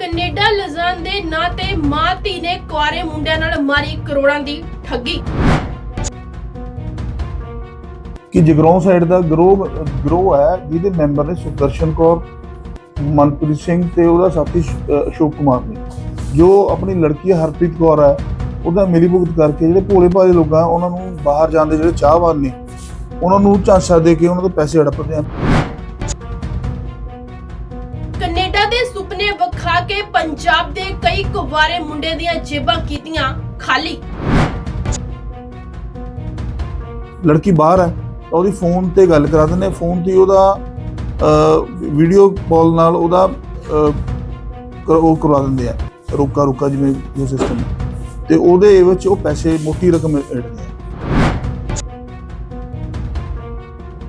Canada ਲਿਜਾਣ ਦੇ ਨਾਂ ਤੇ ਮਾਂ ਧੀ ਨੇ ਕੁਆਰੇ ਮੁੰਡਿਆਂ ਨਾਲ ਮਾਰੀ ਕਰੋੜਾਂ ਦੀ ਠੱਗੀ। ਕਿ ਜਗਰਾਉਂ ਸਾਈਡ ਦਾ ਗਰੋਹ ਗਰੋਹ ਹੈ, ਜਿਹਦੇ ਮੈਂਬਰ ਨੇ ਸੁਦਰਸ਼ਨ ਕੌਰ, ਮਨਪ੍ਰੀਤ ਸਿੰਘ ਤੇ ਉਹਦਾ ਸਾਥੀ ਅਸ਼ੋਕ ਕੁਮਾਰ ਨੇ। ਜੋ ਆਪਣੀ ਲੜਕੀ ਹਰਪ੍ਰੀਤ ਕੌਰ ਹੈ, ਉਹਦਾ ਮਿਲੀ ਭੁਗਤ ਕਰਕੇ ਜਿਹੜੇ ਭੋਲੇ ਭਾਲੇ ਲੋਕਾਂ, ਉਹਨਾਂ ਨੂੰ ਬਾਹਰ ਜਾਣ ਦੇ ਜਿਹੜੇ ਚਾਹਵਾਨ ਨੇ, ਉਹਨਾਂ ਨੂੰ ਝਾਂਸਾ ਦੇ ਕੇ ਉਹਨਾਂ ਤੋਂ ਪੈਸੇ ਹੜਪਦੇ ਆ ਵਿਖਾ ਕੇ ਪੰਜਾਬ ਦੇ ਕਈ ਕੁਵਾਰੇ ਮੁੰਡੇ ਦੀਆਂ ਜੇਬਾਂ ਕੀਤੀਆਂ ਖਾਲੀ। ਲੜਕੀ ਬਾਹਰ ਹੈ ਉਹਦੀ ਫੋਨ ਤੇ ਗੱਲ ਕਰਾ ਦਿੰਦੇ ਫੋਨ ਤੇ ਉਹਦਾ ਵੀਡੀਓ ਕਾਲ ਨਾਲ ਉਹਦਾ ਉਹ ਕਰਵਾ ਦਿੰਦੇ ਆ। ਰੋਕਾ ਰੋਕਾ ਜਿਵੇਂ ਜੋ ਸਿਸਟਮ ਤੇ ਉਹਦੇ ਵਿੱਚ ਉਹ ਪੈਸੇ ਮੋਟੀ ਰਕਮ ਐਡਦੇ ਆ।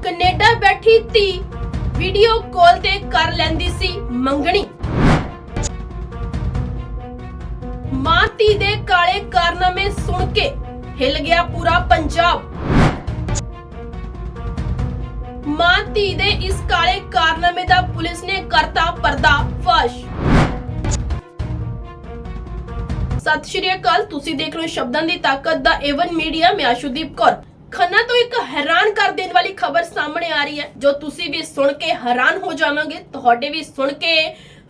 ਕੈਨੇਡਾ ਬੈਠੀ ਧੀ ਵੀਡੀਓ ਕਾਲ ਤੇ ਕਰ ਲੈਂਦੀ ਸੀ ਮੰਗਣੀ। ਮਾਂ ਧੀ ਦੇ ਕਾਲੇ ਕਾਰਨਾਮੇ ਸੁਣ ਕੇ ਹਿੱਲ ਗਿਆ ਪੂਰਾ ਪੰਜਾਬ। ਮਾਂ ਧੀ ਦੇ ਇਸ ਕਾਲੇ ਕਾਰਨਾਮੇ ਦਾ ਪੁਲਿਸ ਨੇ ਕਰਤਾ ਪਰਦਾ ਫਾਸ਼ ਸਤਿ ਸ਼੍ਰੀ ਅਕਾਲ, ਤੁਸੀਂ ਦੇਖ ਰਹੇ ਹੋ ਸ਼ਬਦਾਂ ਦੀ ਤਾਕਤ ਦਾ ਏਵਨ ਮੀਡੀਆ, ਮੈਂ ਆਸ਼ੂਦੀਪ ਕੌਰ। ਖੰਨਾ ਤੋਂ ਇੱਕ ਹੈਰਾਨ ਕਰ ਦੇਣ ਵਾਲੀ ਖਬਰ ਸਾਹਮਣੇ ਆ ਰਹੀ ਹੈ। ਜੋ ਤੁਸੀਂ ਵੀ ਸੁਣ ਕੇ ਹੈਰਾਨ ਹੋ ਜਾਵੋਗੇ, ਤੁਹਾਡੇ ਵੀ ਸੁਣ ਕੇ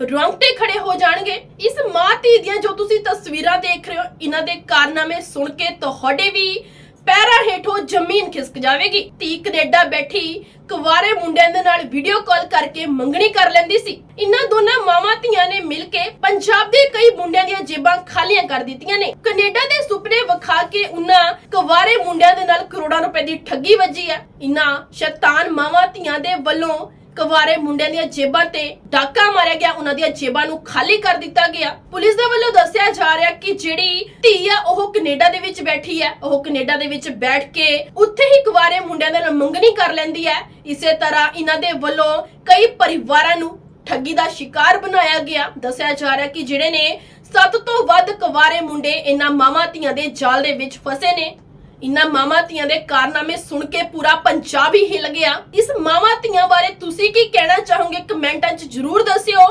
ਰੋਂਗਟੇ ਖੜੇ ਹੋ ਜਾਣਗੇ। ਇਸ ਮਾਂ ਧੀ ਦੀਆਂ ਜੋ ਤੁਸੀਂ ਤਸਵੀਰਾਂ ਦੇਖ ਰਹੇ ਹੋ, ਇਹਨਾਂ ਦੇ ਕਾਰਨਾਮੇ ਸੁਣ ਕੇ ਤੁਹਾਡੇ ਵੀ ਪੈਰਾਂ ਹੇਠੋਂ ਜ਼ਮੀਨ ਖਿਸਕ ਜਾਵੇਗੀ। ਧੀ ਕੈਨੇਡਾ ਬੈਠੀ ਕੁਵਾਰੇ ਮੁੰਡਿਆਂ ਦੇ ਨਾਲ ਵੀਡੀਓ ਕਾਲ ਕਰਕੇ ਮੰਗਣੀ ਕਰ ਲੈਂਦੀ ਸੀ। ਇਹਨਾਂ ਦੋਨਾਂ ਮਾਵਾਂ ਧੀਆਂ ਨੇ ਮਿਲ ਕੇ ਪੰਜਾਬ ਦੇ ਕਈ ਮੁੰਡਿਆਂ ਦੀਆਂ ਜੇਬਾਂ ਖਾਲੀਆਂ ਕਰ ਦਿੱਤੀਆਂ ਨੇ। ਕੈਨੇਡਾ ਦੇ ਸੁਪਨੇ ਵਿਖਾ ਕੇ ਉਹਨਾਂ ਕੁਵਾਰੇ ਮੁੰਡਿਆਂ ਦੇ ਨਾਲ ਕਰੋੜਾਂ ਰੁਪਏ ਦੀ ਠੱਗੀ ਵੱਜੀ ਹੈ। ਇਹਨਾਂ ਸ਼ੈਤਾਨ ਮਾਵਾਂ ਧੀਆਂ ਦੇ ਵੱਲੋਂ ਕੁਵਾਰੇ ਮੁੰਡਿਆਂ ਦੀਆਂ ਜੇਬਾਂ ਤੇ ਡਾਕਾ ਮਾਰਿਆ ਗਿਆ, ਉਹਨਾਂ ਦੀਆਂ ਜੇਬਾਂ ਨੂੰ ਖਾਲੀ ਕਰ ਦਿੱਤਾ ਗਿਆ। ਪੁਲਿਸ ਦੇ ਵੱਲੋਂ ਦੱਸਿਆ ਜਾ ਰਿਹਾ ਕਿ ਜਿਹੜੀ ਧੀ ਆ, ਉਹ ਕੈਨੇਡਾ ਦੇ ਵਿੱਚ ਬੈਠੀ ਹੈ। ਉਹ ਕੈਨੇਡਾ ਦੇ ਵਿੱਚ ਬੈਠ ਕੇ ਉੱਥੇ ਹੀ ਕੁਵਾਰੇ ਮੁੰਡਿਆਂ ਦੇ ਨਾਲ ਮੰਗਣੀ ਕਰ ਲੈਂਦੀ ਹੈ। ਇਸੇ ਤਰ੍ਹਾਂ ਇਹਨਾਂ ਦੇ ਵੱਲੋਂ ਕਈ ਪਰਿਵਾਰਾਂ ਨੂੰ ਠੱਗੀ ਦਾ ਸ਼ਿਕਾਰ ਬਣਾਇਆ ਗਿਆ। ਦੱਸਿਆ ਜਾ ਰਿਹਾ ਕਿ ਜਿਹੜੇ ਨੇ ਸੱਤ ਤੋਂ ਵੱਧ ਕੁਵਾਰੇ ਮੁੰਡੇ ਇਹਨਾਂ ਮਾਵਾਂ ਧੀਆਂ ਦੇ ਜਾਲ ਦੇ ਵਿੱਚ ਫਸੇ ਨੇ। ਇਹਨਾਂ ਮਾਵਾਂ ਧੀਆਂ ਦੇ ਕਾਰਨਾਮੇ ਸੁਣ ਕੇ ਪੂਰਾ ਪੰਜਾਬ ਹੀ ਹਿੱਲ ਗਿਆ। ਇਸ ਮਾਵਾਂ ਧੀਆਂ ਬਾਰੇ ਤੁਸੀਂ ਕੀ ਕਹਿਣਾ ਚਾਹੋਗੇ? ਕਮੈਂਟਾਂ 'ਚ ਜਰੂਰ ਦੱਸਿਓ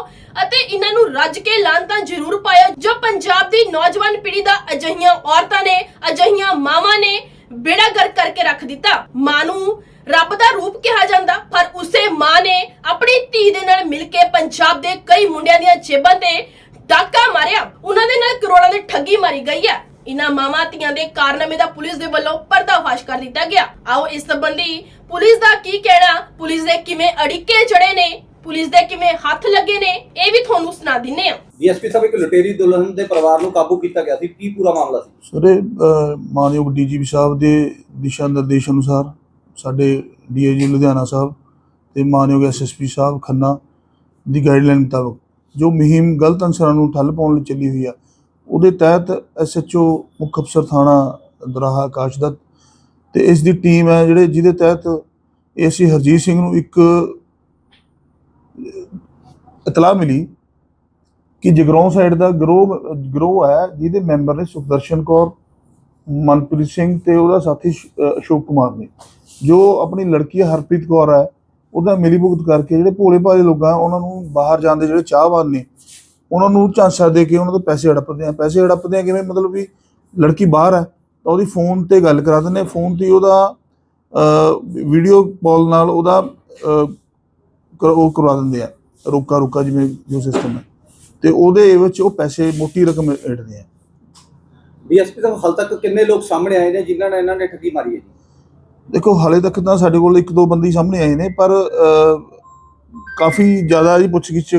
ਅਤੇ ਇਹਨਾਂ ਨੂੰ ਰੱਜ ਕੇ ਲਾਂਤਾਂ ਜਰੂਰ ਪਾਇਓ। ਜੋ ਪੰਜਾਬ ਦੀ ਨੌਜਵਾਨ ਪੀੜ੍ਹੀ ਦਾ ਅਜਿਹੀਆਂ ਔਰਤਾਂ ਨੇ, ਅਜਿਹੀਆਂ ਮਾਵਾਂ ਨੇ ਬੇੜਾ ਗਰ ਕਰਕੇ ਰੱਖ ਦਿੱਤਾ। ਮਾਂ ਨੂੰ ਰੱਬ ਦਾ ਰੂਪ ਕਿਹਾ ਜਾਂਦਾ, ਪਰ ਉਸੇ ਮਾਂ ਨੇ ਆਪਣੀ ਧੀ ਦੇ ਨਾਲ ਮਿਲ ਕੇ ਪੰਜਾਬ ਦੇ ਕਈ ਮੁੰਡਿਆਂ ਦੀਆਂ ਜੇਬਾਂ ਤੇ ਡਾਕਾ ਮਾਰਿਆ। ਉਹਨਾਂ ਦੇ ਨਾਲ ਕਰੋੜਾਂ ਦੀ ਠੱਗੀ ਮਾਰੀ ਗਈ ਹੈ। ਇਨ੍ਹਾਂ ਮਾਵਾਂ ਧੀਆਂ ਦੇ ਕਾਰਨਾਮੇ ਦਾ ਪੁਲਿਸ ਦੇ ਵੱਲੋਂ ਪਰਦਾਫਾਸ਼ ਕਰ ਦਿੱਤਾ ਗਿਆ। ਆਓ ਇਸ ਸੰਬੰਧੀ ਪੁਲਿਸ ਦਾ ਕੀ ਕਹਿਣਾ ਪੁਲਿਸ ਦੇ ਕਿਵੇਂ ਅੜਿੱਕੇ ਜੜੇ ਨੇ ਪੁਲਿਸ ਦੇ ਕਿਵੇਂ ਹੱਥ ਲੱਗੇ ਨੇ ਇਹ ਵੀ ਤੁਹਾਨੂੰ ਸੁਣਾ ਦਿੰਨੇ ਆ। ਡੀਐਸਪੀ ਸਾਹਿਬ ਇੱਕ ਲੁਟੇਰੀ ਦੁਲਹਨ ਦੇ ਪਰਿਵਾਰ ਨੂੰ ਕਾਬੂ ਕੀਤਾ ਗਿਆ ਸੀ। ਕੀ ਪੂਰਾ ਮਾਮਲਾ ਸੀ? ਸਰੇ ਮਾਨਯੋਗ ਡੀਜੀਪੀ ਸਾਹਿਬ ਦੇ ਦਿਸ਼ਾ ਨਿਰਦੇਸ਼ ਅਨੁਸਾਰ ਸਾਡੇ ਡੀਏਜੀ ਲੁਧਿਆਣਾ ਸਾਹਿਬ ਤੇ ਮਾਨਯੋਗ ਐਸਐਸਪੀ ਸਾਹਿਬ ਖੰਨਾ ਦੀ ਗਾਈਡਲਾਈਨ ਮੁਤਾਬਕ ਜੋ ਮੁਹਿੰਮ ਗਲਤ ਅਨਸਰਾਂ ਨੂੰ ਠੱਲ ਪਾਉਣ ਲਈ ਚੱਲੀ ਹੋਈ ਆ ਉਹਦੇ ਤਹਿਤ ਐਸਐਚਓ ਮੁੱਖ ਅਫਸਰ ਥਾਣਾ ਦਰਾਹਾ ਆਕਾਸ਼ਦਤ ਤੇ ਇਸ ਦੀ ਟੀਮ ਹੈ ਜਿਹੜੇ ਜਿਹਦੇ ਤਹਿਤ ਏਸੀ ਹਰਜੀਤ ਸਿੰਘ ਨੂੰ ਇੱਕ ਇਤਲਾਹ ਮਿਲੀ ਕਿ ਜਗਰੋਂ ਸਾਈਡ ਦਾ ਗਰੋਹ ਗਰੋਹ ਹੈ ਜਿਹਦੇ ਮੈਂਬਰ ਨੇ ਸੁਖਦਰਸ਼ਨ ਕੌਰ, ਮਨਪ੍ਰੀਤ ਸਿੰਘ ਤੇ ਉਹਦਾ ਸਾਥੀ ਅਸ਼ੋਕ ਕੁਮਾਰ ਨੇ। ਜੋ ਆਪਣੀ ਲੜਕੀ ਹਰਪ੍ਰੀਤ ਕੌਰ ਹੈ, ਉਹਦਾ ਮਿਲੀ ਭੁਗਤ ਕਰਕੇ ਜਿਹੜੇ ਭੋਲੇ ਭਾਲੇ ਲੋਕਾਂ, ਉਹਨਾਂ ਨੂੰ ਬਾਹਰ ਜਾਣ ਦੇ ਜਿਹੜੇ ਚਾਹਵਾਨ ਨੇ ਉਹਨਾਂ ਨੂੰ ਝਾਂਸਾ ਦੇ ਕੇ ਉਹਨਾਂ ਤੋਂ ਪੈਸੇ ਹੜਪਦੇ ਆ। ਪੈਸੇ ਹੜਪਦੇ ਆ ਕਿਵੇਂ? ਮਤਲਬ ਵੀ ਲੜਕੀ ਬਾਹਰ ਹੈ ਤਾਂ ਉਹਦੀ ਫੋਨ ਤੇ ਗੱਲ ਕਰਾ ਦਿੰਦੇ ਆ। ਫੋਨ ਤੇ ਉਹਦਾ ਵੀਡੀਓ ਕਾਲ ਨਾਲ ਉਹਦਾ ਉਹ ਕਰਵਾ ਦਿੰਦੇ ਆ। ਰੋਕਾ ਰੋਕਾ ਜਿਵੇਂ ਜੋ ਸਿਸਟਮ ਹੈ। ਤੇ ਉਹਦੇ ਵਿੱਚ ਉਹ ਪੈਸੇ ਮੋਟੀ ਰਕਮ ਐਡਦੇ ਆ। ਡੀਐਸਪੀ ਸਾਹਿਬ ਹਾਲ ਤੱਕ ਕਿੰਨੇ ਲੋਕ ਸਾਹਮਣੇ ਆਏ ਨੇ ਜਿਨ੍ਹਾਂ ਨੇ ਇਹਨਾਂ ਨੇ ਠੱਗੀ ਮਾਰੀ ਹੈ ਜੀ? ਦੇਖੋ ਹਾਲੇ ਤੱਕ ਤਾਂ ਸਾਡੇ ਕੋਲ ਇੱਕ ਦੋ ਬੰਦੇ ਸਾਹਮਣੇ ਆਏ ਨੇ ਪਰ ਕਾਫੀ ਜ਼ਿਆਦਾ ਜੀ ਪੁੱਛਗਿੱਛ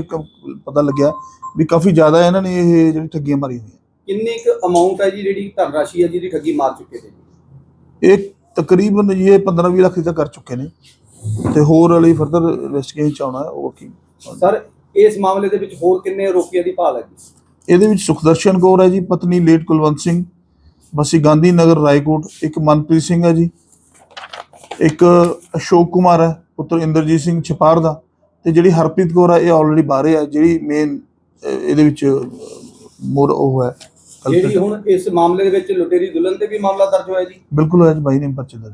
ਪਤਾ ਲੱਗਿਆ ਵੀ ਕਾਫੀ ਜ਼ਿਆਦਾ ਇਹਨਾਂ ਨੇ ਇਹ ਜਿਹੜੀ ਠੱਗੀਆਂ ਮਾਰੀਆਂ ਹੋਈਆਂ। ਕਿੰਨੀ ਕੁ ਅਮਾਉਂਟ ਹੈ ਜੀ ਜਿਹੜੀ ਧਨ ਰਾਸ਼ੀ ਹੈ ਜਿਹਦੀ ਠੱਗੀ ਮਾਰ ਚੁੱਕੇ ਨੇ ਇਹ ਤਕਰੀਬਨ ਜੀ ਇਹ 15-20 ਲੱਖ ਤੱਕ ਕਰ ਚੁੱਕੇ ਨੇ। ਤੇ ਹੋਰ ਵਾਲੀ ਫਰਦਰ ਇਨਵੈਸਟੀਗੇਸ਼ਨ ਚ ਆਉਣਾ ਹੈ ਉਹ ਕੀ ਸਰ ਇਸ ਮਾਮਲੇ ਦੇ ਵਿੱਚ ਹੋਰ ਕਿੰਨੇ ਆਰੋਪੀਆਂ ਦੀ ਭਾਲ ਹੈ ਜੀ? ਇਹਦੇ ਵਿੱਚ ਸੁਖਦਰਸ਼ਨ ਕੌਰ ਹੈ ਜੀ ਪਤਨੀ ਲੇਟ ਕੁਲਵੰਤ ਸਿੰਘ ਬਸੀ ਗਾਂਧੀ ਨਗਰ ਰਾਏਕੋਟ ਇੱਕ ਮਨਪ੍ਰੀਤ ਸਿੰਘ ਹੈ ਜੀ ਇੱਕ ਅਸ਼ੋਕ ਕੁਮਾਰ ਹੈ ਪੁੱਤਰ ਇੰਦਰਜੀਤ ਸਿੰਘ ਛਪਾਰ ਦਾ ਤੇ ਜਿਹੜੀ ਹਰਪ੍ਰੀਤ ਕੌਰ ਹੈ ਇਹ ਆਲਰੇਡੀ ਬਾਹਰੇ ਹੈ ਜਿਹੜੀ ਮੇਨ ਇਹਦੇ ਵਿੱਚ ਮੋਰ ਉਹ ਹੈ। ਜਿਹੜੀ ਹੁਣ ਇਸ ਮਾਮਲੇ ਦੇ ਵਿੱਚ ਲੁਟੇਰੀ ਦੁਲਹਨ ਤੇ ਵੀ ਮਾਮਲਾ ਦਰਜ ਹੋਇਆ ਜੀ? ਬਿਲਕੁਲ ਹੈ ਜੀ ਬਾਈ ਨੇ ਪਰਚੇ ਦਾ